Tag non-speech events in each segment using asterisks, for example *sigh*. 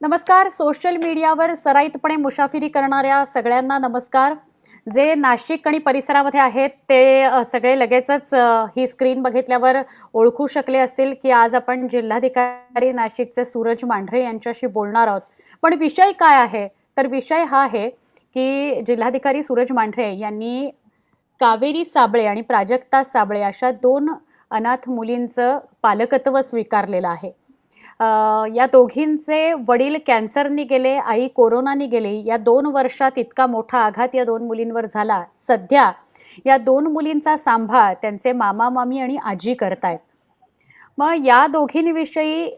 नमस्कार. सोशल मीडियावर सराईतपणे मुसाफिरी करणाऱ्या सगळ्यांना नमस्कार. जे नाशिक आणि परिसरामध्ये आहेत ते सगळे लगेचच ही स्क्रीन बघितल्यावर ओळखू शकले असतील की आज आपण जिल्हाधिकारी नाशिकचे सूरज मांढरे यांच्याशी बोलणार आहोत. पण विषय काय आहे? तर विषय हा आहे की जिल्हाधिकारी सूरज मांढरे यांनी कावेरी साबळे आणि प्राजक्ता साबळे अशा दोन अनाथ मुलींचं पालकत्व स्वीकारलेलं आहे. या दोघींचे वडील कॅन्सरनी गेले आई कोरोनानी गेले. या दोन वर्षात इतका मोठा आघात या दोन मुलींवर झाला. सध्या या दोन मुलींचा सांभाळ त्यांचे मामा मामी आणि आजी करतायत. मग या दोघींविषयी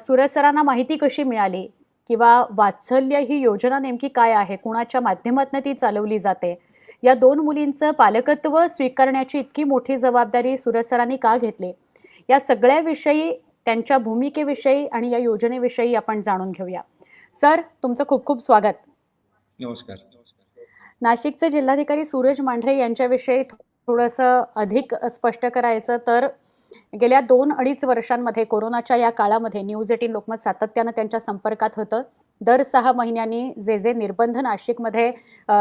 सुरसरांना माहिती कशी मिळाली? किंवा वात्सल्य ही योजना नेमकी काय आहे? कुणाच्या माध्यमातून ती चालवली जाते? या दोन मुलींचं पालकत्व स्वीकारण्याची इतकी मोठी जबाबदारी सुरसरांनी का घेतली? या सगळ्याविषयी त्यांच्या भूमिकेविषयी आणि या योजनेविषयी आपण जाणून घेऊया. सर तुमचं खूप खूप स्वागत. नमस्कार. नाशिकचे जिल्हाधिकारी सूरज मांढरे यांच्याविषयी थोडंसं अधिक स्पष्ट करायचं तर गेल्या दोन अडीच वर्षांमध्ये कोरोनाच्या या काळामध्ये न्यूज एटीन लोकमत सातत्यानं त्यांच्या संपर्कात होतं. दर सहा महिन्यांनी जे जे निर्बंध नाशिकमध्ये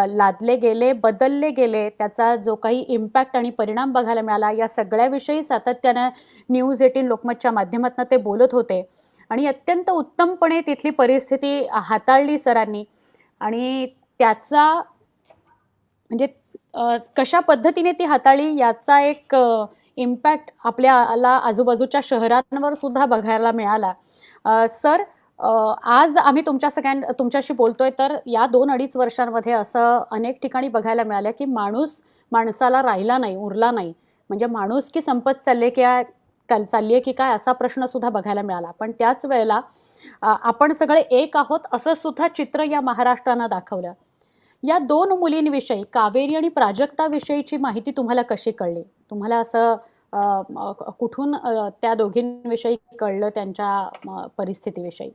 लादले गेले बदलले गेले त्याचा जो काही इम्पॅक्ट आणि परिणाम बघायला मिळाला या सगळ्याविषयी सातत्यानं न्यूज एटीन लोकमतच्या माध्यमातून ते बोलत होते. आणि अत्यंत उत्तमपणे तिथली परिस्थिती हाताळली सरांनी. आणि त्याचा म्हणजे कशा पद्धतीने ती हाताळली याचा एक इम्पॅक्ट आपल्याला आजूबाजूच्या शहरांवर सुद्धा बघायला मिळाला. सर आज आम्ही तुमच्या सगळ्यां तुमच्याशी बोलतोय तर या दोन अडीच वर्षांमध्ये असं अनेक ठिकाणी बघायला मिळालं की माणूस माणसाला राहिला नाही उरला नाही. म्हणजे माणूस की संपत चालले की काय चालली आहे की काय असा प्रश्न सुद्धा बघायला मिळाला. पण त्याच वेळेला आपण सगळे एक आहोत असं सुद्धा चित्र या महाराष्ट्रानं दाखवलं. या दोन मुलींविषयी कावेरी आणि प्राजक्ताविषयीची माहिती तुम्हाला कशी कळली? तुम्हाला असं कुठून त्या दोघींविषयी कळलं त्यांच्या परिस्थितीविषयी?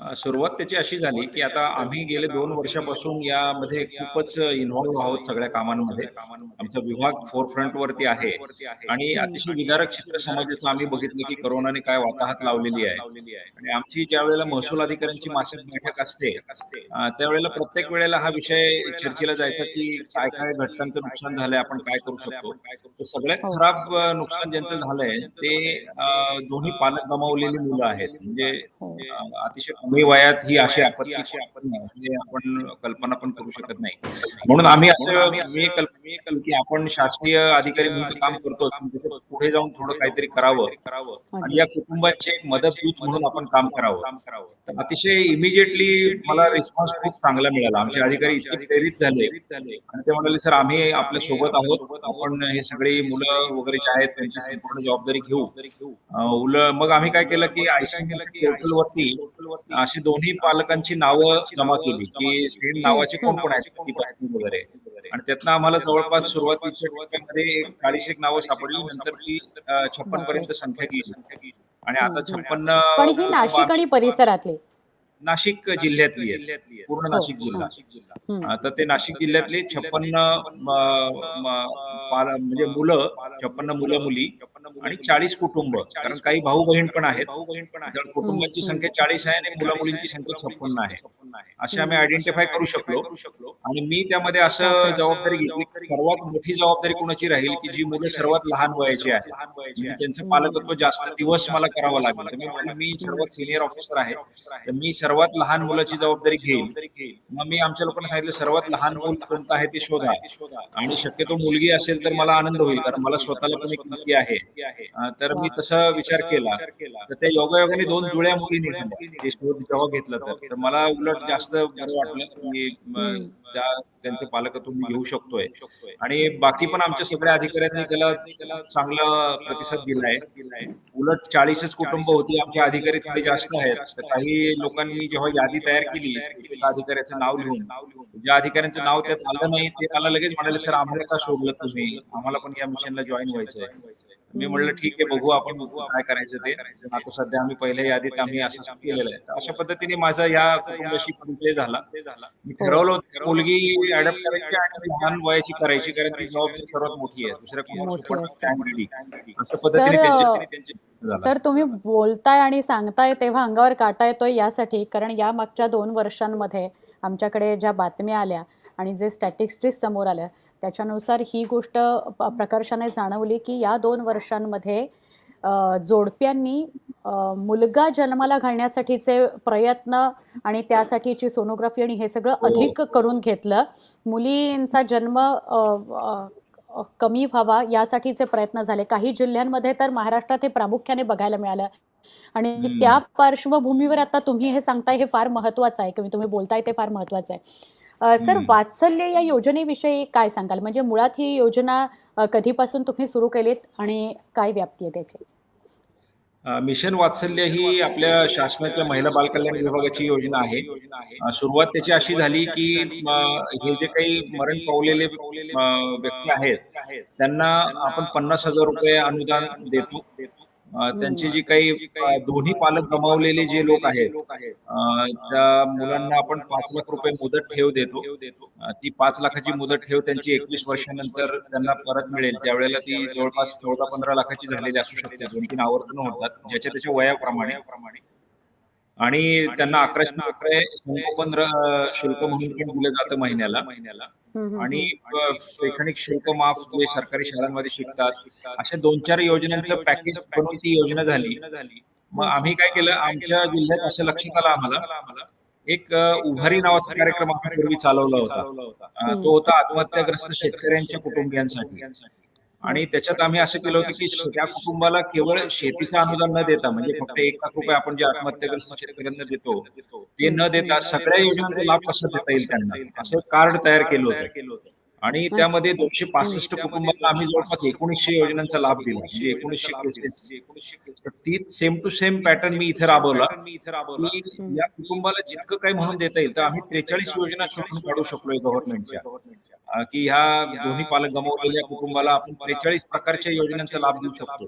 सुरुवात त्याची अशी झाली की आता आम्ही गेले दोन वर्षापासून यामध्ये खूपच इन्व्हॉल्व्ह आहोत सगळ्या कामांमध्ये. आमचा विभाग फोर फ्रंट वरती आहे आणि अतिशय विदारक चित्र समाजाचं आम्ही बघितलं की करोनाने काय वाताहत लावलेली आहे. आणि आमची ज्या वेळेला महसूल अधिकाऱ्यांची मासिक बैठक असते त्यावेळेला प्रत्येक वेळेला हा विषय चर्चेला जायचा की काय काय घटकांचं नुकसान झालंय आपण काय करू शकतो. सगळ्यात खराब नुकसान ज्यांचं झालंय ते दोन्ही पालक गमावलेली मुलं आहेत. म्हणजे अतिशय कमी वयात ही अशी आपत्ती आपत्ती म्हणजे आपण कल्पना पण करू शकत नाही. *laughs* म्हणून आम्ही असं मी कल्पना केली की आपण शासकीय अधिकारी म्हणून काम करतो पुढे जाऊन थोडं काहीतरी करावं. आणि या कुटुंबाची एक मदतनीत म्हणून आपण काम करावं. तर अतिशय इमिजिएटली मला रिस्पॉन्स खूप चांगला मिळाला. आमचे अधिकारी इतके प्रेरित झाले. आणि ते म्हणाले सर आम्ही आपल्यासोबत आहोत. आपण हे सगळी मुलं वगैरे जे आहेत त्यांची संपूर्ण जबाबदारी घेऊ. उल मग आम्ही काय केलं की आयसीएमएल पोर्टल वरती अशी दोन्ही पालकांची नावं जमा केली की सेम नावाचे कोण कोण आहेत वगैरे. आणि त्यातनं आम्हाला जवळपास एक चाळीस एक नावं सापडली नंतर ती छप्पन पर्यंत संख्या गेली. आणि आता छप्पन्न ही नाशिक आणि परिसरातली. नाशिक जिल्ह्यातली आहे पूर्ण हो, नाशिक जिल्हा. आता ते नाशिक जिल्ह्यातली छप्पन्न म्हणजे मुलं छप्पन्न मुलं मुली. आणि चाळीस कुटुंब कारण काही भाऊ बहीण पण आहेत. तर कुटुंबाची हम्म. संख्या चाळीस आहे आणि मुला मुलींची संख्या छप्पन्न आहे. असे आम्ही आयडेंटिफाय करू शकलो. आणि मी त्यामध्ये असं जबाबदारी घेतली सर्वात मोठी जबाबदारी कोणाची राहील की जी मुलं सर्वात लहान वयाची आहेत. म्हणजे त्यांचं पालकत्व जास्त दिवस मला करावं लागेल. मी सर्वात सिनियर ऑफिसर आहे. तर मी सर्वात लहान मुलाची जबाबदारी घेईल. मग मी आमच्या लोकांना सांगितलं सर्वात लहान मूल कोणतं आहे ते शोधा. आणि शक्यतो मुलगी असेल तर मला आनंद होईल कारण मला स्वतःला पण एक मुलगी आहे. तर मी तसा विचार केला. तर त्या योगायोगाने दोन जुळ्या मुली जेव्हा घेतलं तर. मला उलट जास्त बरं वाटलं की त्यांचं पालकत्व मी घेऊ शकतोय. आणि बाकी पण आमच्या सगळ्या अधिकाऱ्यांनी त्याला चांगला प्रतिसाद दिलाय. उलट चाळीसच कुटुंब होती. आमचे अधिकारी थोडे जास्त आहेत. तर काही लोकांनी जेव्हा यादी तयार केली एका अधिकाऱ्याचं नाव लिहून. ज्या अधिकाऱ्यांचं नाव त्यात आलं नाही ते मला लगेच म्हणाले सर आम्हाला का सोडलं तुम्ही? आम्हाला पण या मिशनला जॉईन व्हायचंय मी म्हणलं ठीक आहे बघू आपण बघू काय करायचं ते. आता सध्या आम्ही पहिल्या यादीत आम्ही असं केलेलं आहे. अशा पद्धतीने माझा या कुटुंबाशी परिचय झाला. मी ठरवलं होतं मुलगी अडॅप्ट करायची आणि लहान वयाची करायची कारण ती जबाबदारी सर्वात मोठी आहे. दुसऱ्या कोणावर. अशा पद्धतीने सर तुम्ही बोलताय आणि सांगताय तेव्हा अंगावर काटा येतोय यासाठी कारण या मागच्या दोन वर्षांमध्ये आमच्याकडे ज्या बातम्या आल्या आणि जे स्टॅटिस्टिक्स समोर आल्या त्याच्यानुसार ही गोष्ट प- प्रकर्षाने जाणवली की या दोन वर्षांमध्ये जोडप्यांनी मुलगा जन्माला घालण्यासाठीचे प्रयत्न आणि त्यासाठीची सोनोग्राफी आणि हे सगळं हो. अधिक करून घेतलं. मुलींचा जन्म कमी व्हावा यासाठीचे प्रयत्न झाले. काही जिल्ह्यांमध्ये तर महाराष्ट्रात हे प्रामुख्याने बघायला मिळालं. आणि. त्या पार्श्वभूमीवर आता तुम्ही हे सांगताय हे फार महत्त्वाचं आहे. किंवा तुम्ही बोलताय ते फार महत्त्वाचं आहे. सर. वात्सल्य या योजनेविषयी काय सांगाल? म्हणजे मुळात ही योजना कधीपासून तुम्ही सुरू केलीत आणि काय व्याप्ती आहे त्याची? मिशन वात्सल्य ही आपल्या शासनाच्या महिला बालकल्याण विभागाची योजना आहे. सुरुवात त्याची अशी झाली की हे जे काही मरण पावलेले व्यक्ती आहेत त्यांना आपण पन्नास हजार रुपये अनुदान देतो. त्यांची जी काही दोन्ही पालक गमावलेले जे लोक आहेत त्या मुलांना आपण पाच लाख रुपये मुदत ठेव देतो. ती पाच लाखाची मुदत ठेव त्यांची एकवीस वर्षानंतर त्यांना परत मिळेल. त्यावेळेला ती जवळपास चौदा पंधरा लाखाची झालेली असू शकते. दोन तीन आवर्तन होतात. ज्याच्या त्याच्या वयाप्रमाणे. आणि त्यांना अकराशे रुपये संगोपन शुल्क म्हणून पण दिलं जातं महिन्याला. हम्म, आणि शैक्षणिक शुल्क माफ जे सरकारी शाळांमध्ये शिकतात अशा दोन चार योजनांचं पॅकेज बनवून ती योजना झाली. मग आम्ही काय केलं? आमच्या जिल्ह्यात असं लक्षात आलं आम्हाला. एक उभारी नावाचा कार्यक्रम आपण पूर्वी चालवला होता. तो होता आत्महत्याग्रस्त शेतकऱ्यांच्या कुटुंबियांसाठी. आणि त्याच्यात आम्ही असं केलं होतं की त्या कुटुंबाला केवळ शेतीचं अनुदान न देता म्हणजे फक्त एक लाख रुपये आपण जे आत्महत्याग्रस्त शेतकऱ्यांना देतो ते न देता सगळ्या योजनांचा लाभ कसा देता येईल त्यांना? असं कार्ड तयार केलं होतं. आणि त्यामध्ये दोनशे पासष्ट कुटुंबांना आम्ही जवळपास एकोणीसशे योजनांचा लाभ दिला म्हणजे एकोणीसशे तीच सेम टू सेम पॅटर्न मी इथे राबवला की या कुटुंबाला जितकं काही म्हणून देता येईल तर आम्ही त्रेचाळीस योजना शोधून काढू शकलोय गव्हर्नमेंटच्या की ह्या दोन्ही पालक गमावलेल्या कुटुंबाला आपण त्रेचाळीस प्रकारच्या योजनांचा लाभ देऊ शकतो.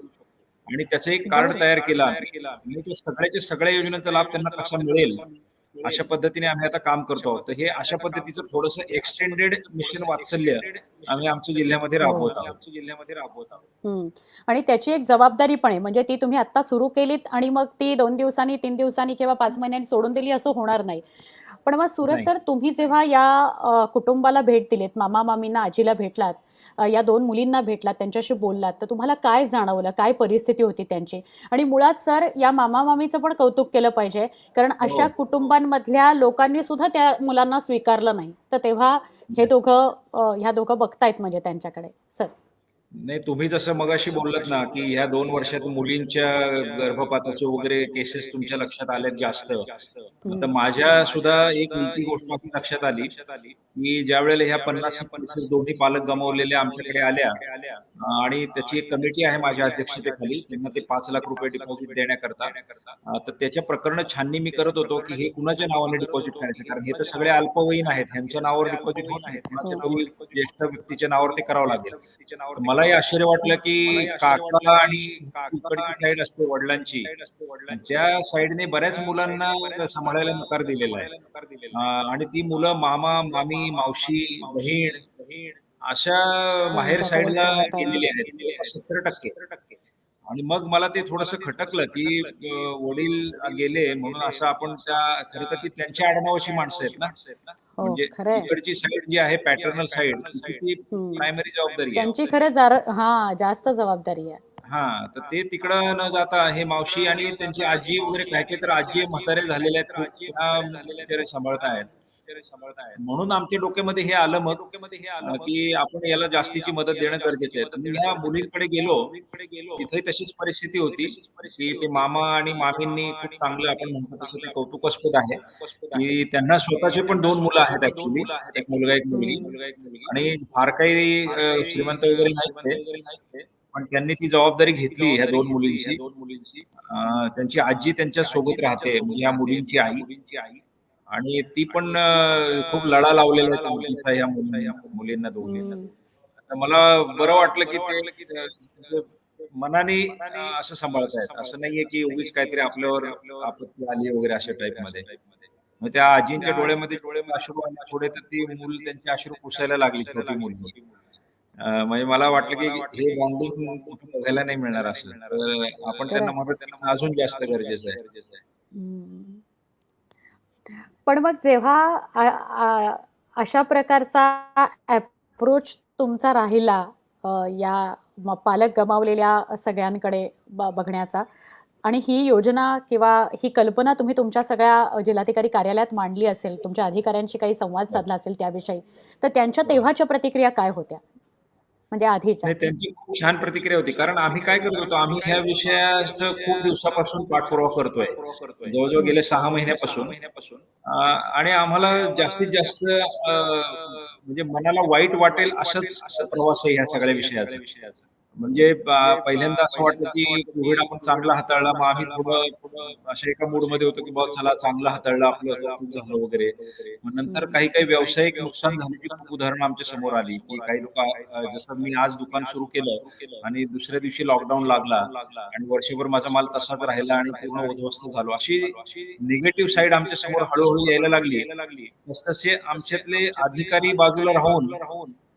आणि त्याचं एक कार्ड तयार केला आणि त्या सगळ्याच्या सगळ्या योजनांचा लाभ त्यांना कसा मिळेल अशा पद्धतीने आम्ही आता काम करतो आहोत. तर हे अशा पद्धतीचं थोडस एक्सटेंडेड मिशन वात्सल्य आम्ही आमच्या जिल्ह्यामध्ये राबवत आहोत. जिल्ह्यामध्ये राबवत आहोत आणि त्याची एक जबाबदारी पण आहे. म्हणजे ती तुम्ही आता सुरू केलीत आणि मग ती दोन दिवसांनी तीन दिवसांनी किंवा पाच महिन्यांनी सोडून दिली असं होणार नाही. पण मग सूरज. सर तुम्ही जेव्हा या कुटुंबाला भेट दिलीत मामा मामींना आजीला भेटलात या दोन मुलींना भेटलात त्यांच्याशी बोललात तर तुम्हाला काय जाणवलं? काय परिस्थिती होती त्यांची? आणि मुळात सर या मामा मामीचं पण कौतुक केलं पाहिजे कारण अशा हो. कुटुंबांमधल्या लोकांनी सुद्धा त्या मुलांना स्वीकारलं नाही. तर तेव्हा हे दोघं ह्या दोघं बघतायत म्हणजे त्यांच्याकडे. सर. नाही तुम्ही जसं मगाशी बोललात ना की ह्या दोन वर्षात मुलींच्या गर्भपाताचे वगैरे केसेस तुमच्या लक्षात आल्यात जास्त. तर माझ्या सुद्धा एक मोठी गोष्ट लक्षात आली की ज्या वेळेला ह्या पन्नास पन्नास दोन्ही पालक गमावलेल्या आमच्याकडे आल्या आणि त्याची एक कमिटी आहे माझ्या अध्यक्षतेखाली त्यांना ते पाच लाख रुपये डिपॉझिट देण्याकरता. तर त्याच्या प्रकरण छाननी मी करत होतो की हे कुणाच्या नावाने डिपॉझिट करायचं? कारण हे तर सगळे अल्पवयीन आहेत ह्यांच्या नावावर डिपॉझिट होत आहे ज्येष्ठ व्यक्तीच्या नावावर ते करावं लागेल. मला मलाही आश्चर्य वाटलं की काका आणि साईड असते वडिलांची. त्या साईडने बऱ्याच मुलांना सांभाळायला नकार दिलेला आहे. आणि ती मुलं मामा मामी मावशी बहीण अशा माहेर साईडला. गेलेली आहेत. सत्तर टक्के. आणि मग मला ते थोडस खटकलं की वडील गेले म्हणून असं आपण त्या खरं तर ती त्यांच्या आडनावाची माणसं आहेत ना. हो म्हणजे इकडची साईड जी आहे पॅटर्नल साईड ती. प्रायमरी जबाबदारी त्यांची खरं जार हा जास्त जबाबदारी आहे. हा तर ते तिकडं न जाता हे मावशी आणि त्यांची आजी वगैरे काय काय तर आजी म्हातारे झालेले आहेत सांभाळतायत. म्हणून आमच्या डोक्यामध्ये हे आलं मग अं, की आपण याला जास्तीची मदत देणं गरजेचं आहे. ह्या मुलींकडे गेलो तिथे तशीच परिस्थिती होती की ते मामा आणि मामींनी खूप चांगलं आपण म्हणतो तसं ते कौतुकास्पद आहे की त्यांना स्वतःचे पण दोन मुलं आहेत ऍक्च्युली एक मुलगा एक मुलगी. आणि फार काही श्रीमंत वगैरे नाहीत ते. पण त्यांनी ती जबाबदारी घेतली ह्या दोन मुलींची. अं, त्यांची आजी त्यांच्यासोबत राहते. ह्या मुलींची आई. आणि ती पण खूप लढा लावलेला मुली- मुलींना दोघींना. मला बरं वाटलं की ते मनाने असं सांभाळतायत असं नाहीये की उगीच काहीतरी आपल्यावर आपत्ती आली वगैरे अशा टाईपमध्ये मग त्या आजींच्या डोळ्यामध्ये डोळे अश्रू थोडे तर ती मूल त्यांचे अश्रू पुसायला लागली छोटी मुलगी. म्हणजे मला वाटलं की हे बॉन्डिंग बघायला नाही मिळणार असं. आपण त्यांना मदत करणं अजून जास्त गरजेचं आहे. पण मग जेव्हा अशा प्रकारचा अप्रोच तुमचा राहिला या म- पालक गमावलेल्या सगळ्यांकडे ब- बघण्याचा आणि ही योजना किंवा ही कल्पना तुम्ही तुमच्या सगळ्या जिल्हाधिकारी कार्यालयात मांडली असेल तुमच्या अधिकाऱ्यांशी काही संवाद साधला असेल त्याविषयी तर त्यांच्या तेव्हाच्या प्रतिक्रिया काय होत्या? म्हणजे आधीच्या. त्यांची खूप छान प्रतिक्रिया होती. कारण आम्ही काय करत होतो आम्ही ह्या विषयाचं खूप दिवसापासून पाठपुरावा करतोय. जवळजवळ गेले सहा महिन्यापासून. अं, आणि आम्हाला जास्तीत जास्त म्हणजे मनाला वाईट वाटेल असंच प्रवास आहे ह्या सगळ्या विषयाचा. म्हणजे अं, पहिल्यांदा असं वाटलं की कोविड आपण चांगला हाताळला. मग आम्ही थोडं अशा एका मूडमध्ये होतो की बाबा चला चांगला हाताळला आपलं झालं वगैरे. मग नंतर काही काही व्यावसायिक नुकसान झाल्याची खूप उदाहरणं आमच्यासमोर आली की काही लोक जसं मी आज दुकान सुरू केलं आणि दुसऱ्या दिवशी लॉकडाऊन लागला आणि वर्षभर माझा माल तसाच राहिला आणि पूर्ण उद्ध्वस्त झालो. अशी निगेटिव्ह साईड आमच्यासमोर हळूहळू यायला लागली. तसे आमच्यातले अधिकारी बाजूला राहून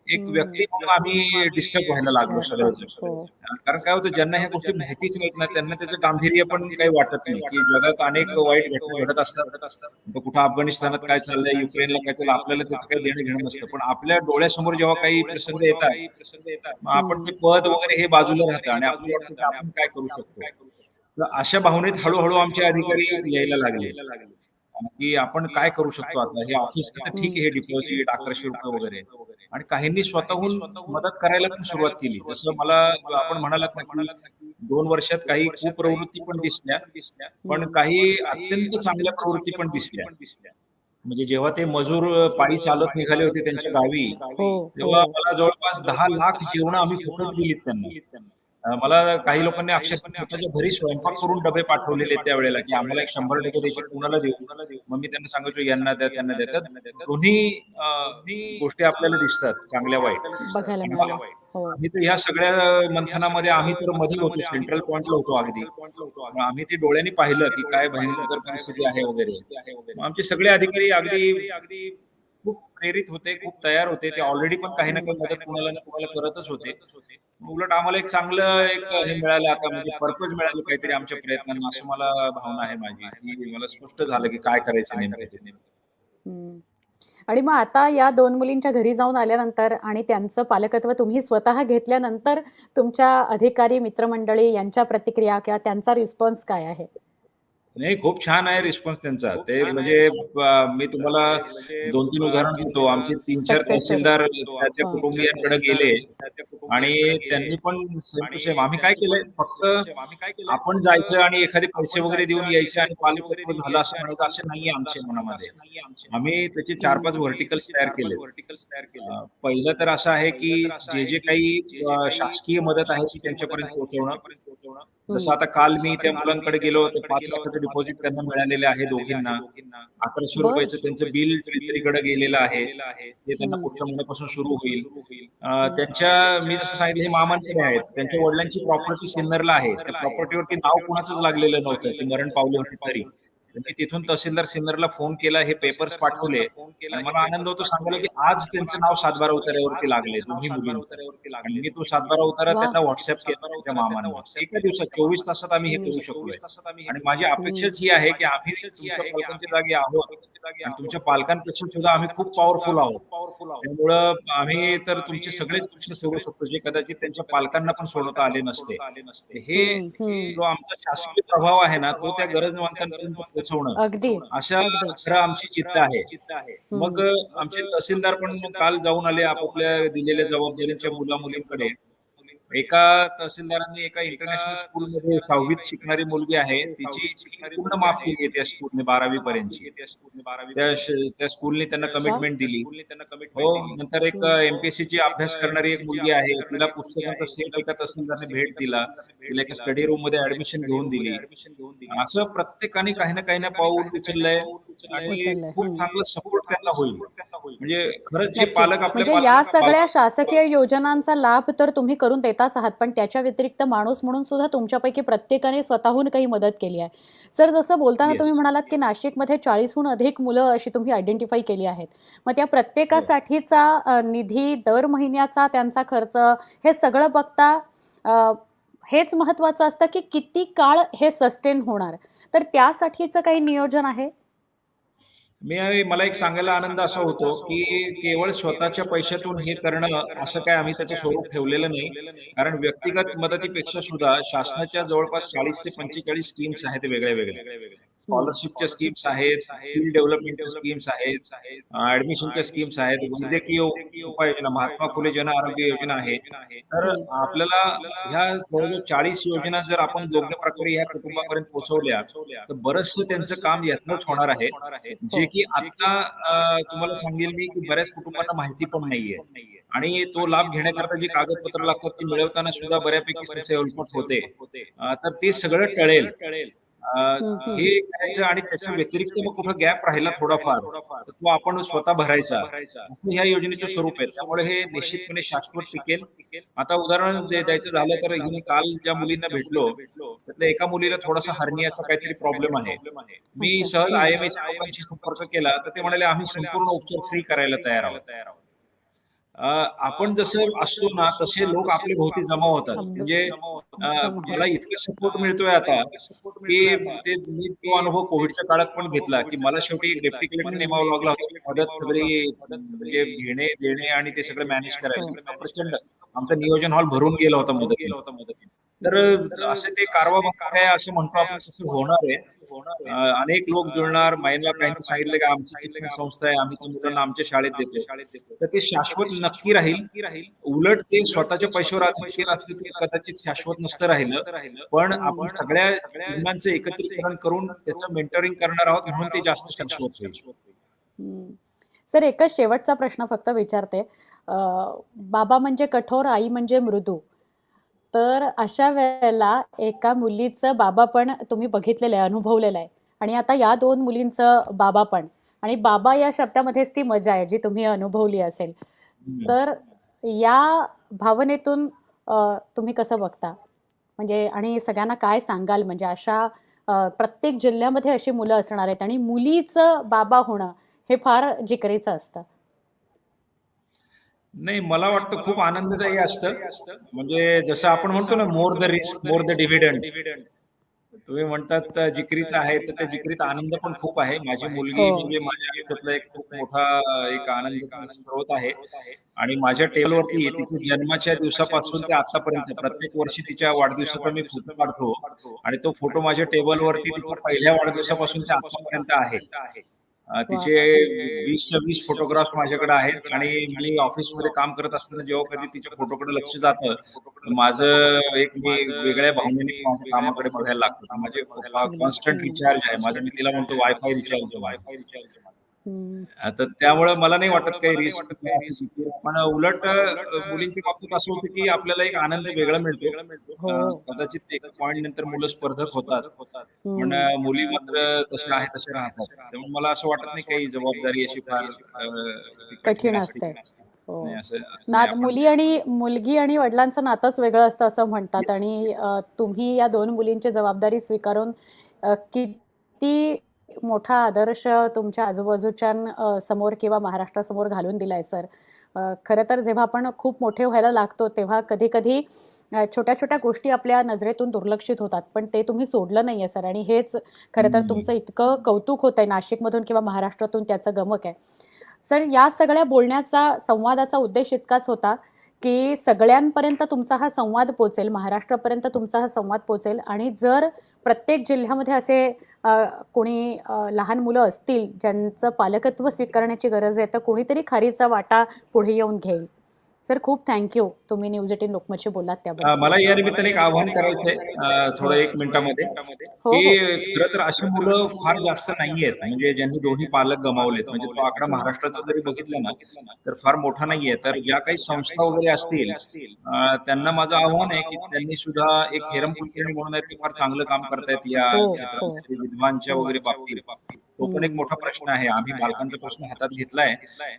एक. व्यक्ती म्हणून आम्ही डिस्टर्ब व्हायला लागलो सगळं हो. कारण काय होतं ज्यांना ह्या गोष्टी माहितीच नाहीत ना त्यांना त्याचं गांभीर्य पण काही वाटत नाही की जगात अनेक वाईट घटना घडत असतात. कुठं अफगाणिस्तानात काय चाललंय युक्रेनला काय चाललंय आपल्याला त्याचं काही देणं घेणं नसतं. पण आपल्या डोळ्यासमोर जेव्हा काही प्रसंग येतात मग आपण ते पद वगैरे हे बाजूला राहतं आणि आपल्याला आपण काय करू शकतो? अशा भावनेत हळूहळू आमचे अधिकारी यायला लागले. की आपण काय करू शकतो आता? हे ऑफिस ठीक आहे हे डिपॉझिट अकराशे रुपये वगैरे. आणि काहींनी स्वतःहून मदत करायला पण सुरुवात केली. जसं मला आपण म्हणालात ना की दोन वर्षात काही कुप्रवृत्ती पण दिसल्या पण काही अत्यंत चांगल्या प्रवृत्ती पण दिसल्या. म्हणजे जेव्हा ते मजूर पायी चालत निघाले होते त्यांच्या गावी तेव्हा हो. मला जवळपास दहा लाख जेवण आम्ही फुकट दिलीत त्यांना. मला काही लोकांनी अक्षरशः घरी स्वयंपाक करून डबे पाठवलेले त्यावेळेला की आम्हाला एक शंभर डबे द्यायचे कुणाला देऊ? मग मी त्यांना सांगायचो यांना द्या त्यांना देतात. दोन्ही गोष्टी आपल्याला दिसतात चांगल्या वाईट. हो. आम्ही तर ह्या सगळ्या मंथनामध्ये आम्ही तर मध्ये होतो सेंट्रल पॉइंटला होतो अगदी. आम्ही ते डोळ्यांनी पाहिलं की काय भयंकर परिस्थिती आहे वगैरे. आमचे सगळे अधिकारी अगदी अगदी खूप प्रेरित होते खूप तयार होते. ते ऑलरेडी पण काही ना काही मदत कुणाला ना कुणाला करतच होते. उलट आम्हाला एक चांगलं एक हे मिळालं आता म्हणजे पर्पज मिळालं काहीतरी आमच्या प्रयत्नांना असं मला भावना आहे माझी की मला स्पष्ट झालं की काय करायचं. हम्म. आणि मग आता या दोन मुलींच्या घरी जाऊन आल्यानंतर आणि त्यांचं पालकत्व तुम्ही स्वतः घेतल्यानंतर तुमच्या अधिकारी मित्रमंडळी यांच्या प्रतिक्रिया किंवा त्यांचा रिस्पॉन्स काय आहे नाही खूप छान आहे रिस्पॉन्स त्यांचा. ते म्हणजे मी तुम्हाला दोन तीन उदाहरण देतो. आमचे तीन चार. तहसीलदार त्याच्या हा. कुटुंबियांकडे गेले. आणि त्यांनी पण सेम आम्ही काय केलंय? फक्त आपण जायचं आणि एखादे पैसे वगैरे देऊन यायचे आणि पालकत्व झालं असं म्हणायचं असं नाहीये आमच्या मनामध्ये. आम्ही त्याचे चार पाच व्हर्टिकल्स तयार केले अं, पहिलं तर असं आहे की जे जे काही शासकीय मदत आहे ती त्यांच्यापर्यंत पोहोचवणं. जसं आता काल मी त्या मुलांकडे गेलो होतो पाच लाखाचं डिपॉझिट त्यांना मिळालेलं आहे दोघींना. अकराशे. रुपयाचं त्यांचं बिल ट्रेजरीकडे गेलेलं आहे. ते त्यांना. पुढच्या महिन्यापासून सुरू होईल. त्यांच्या मी जसं सांगितलं हे मामांकडे आहेत. त्यांच्या वडिलांची प्रॉपर्टी सिन्नरला आहे. त्या प्रॉपर्टीवरती नाव कुणाचंच लागलेलं नव्हतं. ते मरण पावले होते तर. मी तिथून तहसीलदार सिन्नरला फोन केला हे पेपर्स पाठवले आणि मला आनंद होतो सांगायला की आज त्यांचं नाव सातबारा उतार्यावरती लागले दोन्ही आणि मी तो सातबारा उतारा. त्यांना व्हॉट्सअप केला त्यांच्या मामांना. एका दिवसात चोवीस तासात आम्ही हे करू शकलोय. आणि माझी अपेक्षाच ही आहे की आम्ही जागी आहोत. आणि तुमच्या पालकांपेक्षा सुद्धा आम्ही खूप पॉवरफुल आहोत. त्यामुळं आम्ही तर तुमचे सगळेच प्रश्न सोडवू शकतो जे कदाचित त्यांच्या पालकांना पण सोडवता आले नसते. हे. जो आमचा शासकीय प्रभाव आहे ना तो त्या गरजवंतांपर्यंत पोहोचवणं. अगदी. अशा. खरं आमची चित्त आहे. मग आमचे तहसीलदार पण काल जाऊन आले आपापल्या दिलेल्या जबाबदारीच्या मुला मुलींकडे एका तहसीलदारांनी एका इंटरनॅशनल स्कूलमध्ये सहावीत शिकणारी मुलगी आहे तिची पूर्ण माफ केली आहे त्या स्कूलने बारावी पर्यंतची. त्या स्कूलने त्यांना कमिटमेंट दिली. हो नंतर एक एमपीएससी ची अभ्यास करणारी एक मुलगी आहे तिला पुस्तकांचा सेट एका तहसीलदारने भेट दिला. तिला एका स्टडी रूममध्ये ऍडमिशन घेऊन दिली. असं प्रत्येकाने काही ना काही ना पाऊल उचललंय. आणि खूप. चांगला सपोर्ट त्यांना होईल. म्हणजे खरंच जे. पालक आपल्या म्हणजे या सगळ्या शासकीय योजनांचा लाभ तर तुम्ही करून देता. नेताच आहात पण त्याच्या व्यतिरिक्त माणूस म्हणून सुद्धा तुमच्यापैकी प्रत्येकाने स्वतःहून काही मदत केली आहे. सर जसं बोलताना Yes. तुम्ही म्हणालात की नाशिकमध्ये चाळीसहून अधिक मुलं अशी तुम्ही आयडेंटिफाय केली आहेत. मग त्या प्रत्येकासाठीचा निधी दर महिन्याचा त्यांचा खर्च हे सगळं बघता हेच महत्त्वाचं असतं की किती काळ हे सस्टेन होणार. तर त्यासाठीचं काही नियोजन आहे? मी मला एक सांगायला आनंद असा होतो की केवळ स्वतःच्या पैशातून हे करणं असं काय आम्ही त्याचं स्वरूप ठेवलेलं नाही. कारण व्यक्तिगत मदतीपेक्षा सुद्धा शासनाच्या जवळपास चाळीस ते पंचेचाळीस स्कीम्स आहेत वेगळ्या वेगळ्या. स्कॉलरशिपच्या स्कीम्स आहेत स्किल डेव्हलपमेंटच्या स्कीम्स आहेत ऍडमिशनच्या स्कीम्स आहेत वैद्यकीय उपाययोजना महात्मा फुले जन आरोग्य योजना आहे. तर आपल्याला ह्या जवळजवळ चाळीस योजना जर आपण योग्य प्रकारे ह्या कुटुंबापर्यंत पोहोचवल्या तर बरंचसं त्यांचं काम यातनच होणार आहे. जे की आता तुम्हाला सांगेल मी की बऱ्याच कुटुंबांना माहिती पण नाहीये. आणि तो लाभ घेण्याकरता जी कागदपत्र लागतात ती मिळवताना सुद्धा बऱ्यापैकी होते. तर ते सगळं टळेल. हे करायचं आणि त्याच्या व्यतिरिक्त मग कुठं गॅप राहिला थोडाफार तर तो आपण स्वतः भरायचा. ह्या योजनेचं स्वरूप आहे त्यामुळे हे निश्चितपणे शाश्वत टिकेल. आता उदाहरण दे- द्यायचं झालं तर मी काल ज्या मुलींना भेटलो त्यातल्या एका मुलीला थोडासा हर्नियाचा काहीतरी प्रॉब्लेम आहे. मी. सहज आय एम लोकांशी संपर्क केला तर ते म्हणाले आम्ही संपूर्ण उपचार फ्री करायला तयार आहोत. आपण जसं असतो ना तसे लोक आपल्या भोवती जमा होतात. म्हणजे मला इतका सपोर्ट मिळतोय आता की ते मी तो अनुभव कोविडच्या काळात पण घेतला की मला शेवटी डेप्टी कलेक्टर नेमावं लागला होता. मदत सगळी म्हणजे घेणे देणे आणि ते सगळं मॅनेज करायचं. प्रचंड आमचं नियोजन हॉल भरून गेला होता मदत केला होता मदत तर असे ते कारवा काय असं म्हणतो आपण होणार आहे. अनेक लोक जुळणार. महिला काही सांगितलं की? आमची शिक्षण संस्था आहे. आम्ही मुलांना आमच्या शाळेत देतो. तर ते शाश्वत नक्की राहील. उलट ते स्वतःच्या पैशावर असतं ते कदाचित शाश्वत नसतं राहिलं. पण आपण सगळ्या मुलांचं एकत्रीकरण करून त्याचं मेंटरिंग करणार आहोत म्हणून ते जास्त शाश्वत होईल. सर एकच शेवटचा प्रश्न फक्त विचारते. बाबा म्हणजे कठोर आई म्हणजे मृदू. तर अशा वेळेला एका मुलीचं बाबा पण तुम्ही बघितलेलं आहे अनुभवलेलं आहे. आणि आता या दोन मुलींचं बाबा पण. आणि बाबा या शब्दामध्येच ती मजा आहे जी तुम्ही अनुभवली असेल. तर या भावनेतून तुम्ही कसं बघता? म्हणजे आणि सगळ्यांना काय सांगाल? म्हणजे अशा प्रत्येक जिल्ह्यामध्ये अशी मुलं असणार आहेत आणि मुलीचं बाबा होणं हे फार जिकरीचं असतं. नाही मला वाटतं खूप आनंददायी असतं. म्हणजे जसं आपण म्हणतो ना more the risk more the dividend तुम्ही म्हणतात जिकरीचं आहे तर त्या जिकरीत आनंद पण खूप आहे. माझी मुलगी हो. म्हणजे माझ्या आयुष्यातला एक खूप मोठा एक आनंद स्रोत आहे. आणि माझ्या टेबलवरती तिच्या जन्माच्या दिवसापासून ते आतापर्यंत. प्रत्येक वर्षी तिच्या वाढदिवसाचा मी फोटो काढतो. आणि तो फोटो माझ्या टेबलवरती तिच्या पहिल्या वाढदिवसापासून ते आतापर्यंत आहे. तिचे वीसच्या वीस फोटोग्राफ माझ्याकडे आहेत आणि मी ऑफिसमध्ये काम करत असताना जेव्हा कधी तिच्या फोटोकडे लक्ष जातं माझं एक मी वेगळ्या भावनेने माझ्या कामाकडे बघायला लागतो. माझे कॉन्स्टंट रिचार्ज आहे. माझं मी तिला म्हणतो वायफाय रिचार्ज वायफाय रिचार्ज. आता त्यामुळं मला नाही वाटत काही रिस्क पण उलट मुलींच्या बाबतीत असं होतं की आपल्याला एक आनंद वेगळा मिळतो. हो. कदाचित एक पॉइंट नंतर मुलं स्पर्धक होतात. पण मुली मात्र तशा आहे तशा राहतात. त्यामुळे मला असं वाटत नाही काही जबाबदारी अशी फार कठीण असते. हो. नात मुली आणि मुलगी आणि वडिलांचं नातंच वेगळं असतं असं म्हणतात. आणि तुम्ही या दोन मुलींची जबाबदारी स्वीकारून किती मोठा आदर्श तुमच्या आजूबाजूच्या समोर किंवा महाराष्ट्रासमोर घालून दिलाय सर. खरं तर जेव्हा आपण खूप मोठे व्हायला लागतो तेव्हा कधी कधी छोट्या छोट्या गोष्टी आपल्या नजरेतून दुर्लक्षित होतात. पण ते तुम्ही सोडलं नाहीये सर. आणि हेच खरं तर. तुमचं इतकं कौतुक होत आहे नाशिकमधून किंवा महाराष्ट्रातून त्याचं गमक आहे. सर या सगळ्या बोलण्याचा संवादाचा उद्देश इतकाच होता की सगळ्यांपर्यंत तुमचा हा संवाद पोचेल महाराष्ट्रापर्यंत तुमचा हा संवाद पोचेल आणि जर प्रत्येक जिल्ह्यामध्ये असे कोणी लहान मुलं असतील ज्यांचं पालकत्व स्वीकारण्याची गरज आहे तर कोणीतरी खारीचा वाटा पुढे येऊन घेईल. सर खूप थँक्यू तुम्ही न्यूज एटीन लोकमतशी बोललात त्याबद्दल. मला या निमित्ताने एक आव्हान करायचंय थोडं एक मिनिटामध्ये हो की हो. खरं तर अशी मुलं फार जास्त नाहीयेत म्हणजे ज्यांनी दोन्ही पालक गमावलेत म्हणजे तो आकडा महाराष्ट्राचा जरी बघितला ना तर फार मोठा नाहीये. तर ज्या काही संस्था वगैरे असतील त्यांना माझं आव्हान आहे की त्यांनी सुद्धा एक हेरम कुलकर्णी म्हणून आहेत ते फार चांगलं काम करतायत या हो, विद्वांच्या वगैरे बाबतीत. तो पण एक. मोठा प्रश्न आहे. आम्ही बालकांचा प्रश्न हातात घेतलाय.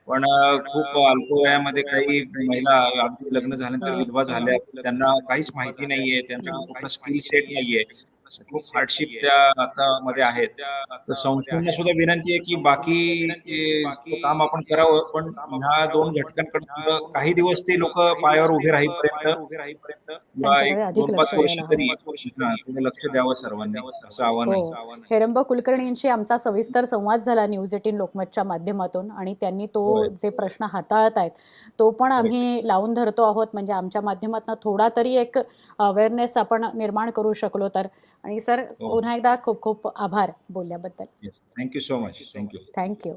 पण खूप अल्पवयामध्ये काही महिला अगदी लग्न झाल्यानंतर. विधवा झाल्या त्यांना काहीच माहिती नाहीये त्यांच्याकडे कुठला स्किल सेट नाहीये. खूप हार्डशिप त्या आता मध्ये आहेत. तर संस्थांना सुद्धा विनंती आहे की बाकी काम आपण करावं पण ह्या दोन घटकांकडे काही दिवस ते लोक पायावर उभे राहीपर्यंत अधिक दोन लक्ष पाच वर्ष तरी. हा, लक्ष द्यावं सर्वांनी. असं आव्हान हो. हेरंब कुलकर्णींशी आमचा सविस्तर संवाद झाला न्यूज एटीन लोकमतच्या माध्यमातून आणि त्यांनी तो. जे प्रश्न हाताळत आहेत तो पण आम्ही लावून धरतो आहोत. म्हणजे आमच्या माध्यमातून थोडा तरी एक अवेअरनेस आपण निर्माण करू शकलो तर. आणि सर हो. पुन्हा एकदा खूप खूप आभार बोलल्याबद्दल. Thank you so much thank you thank you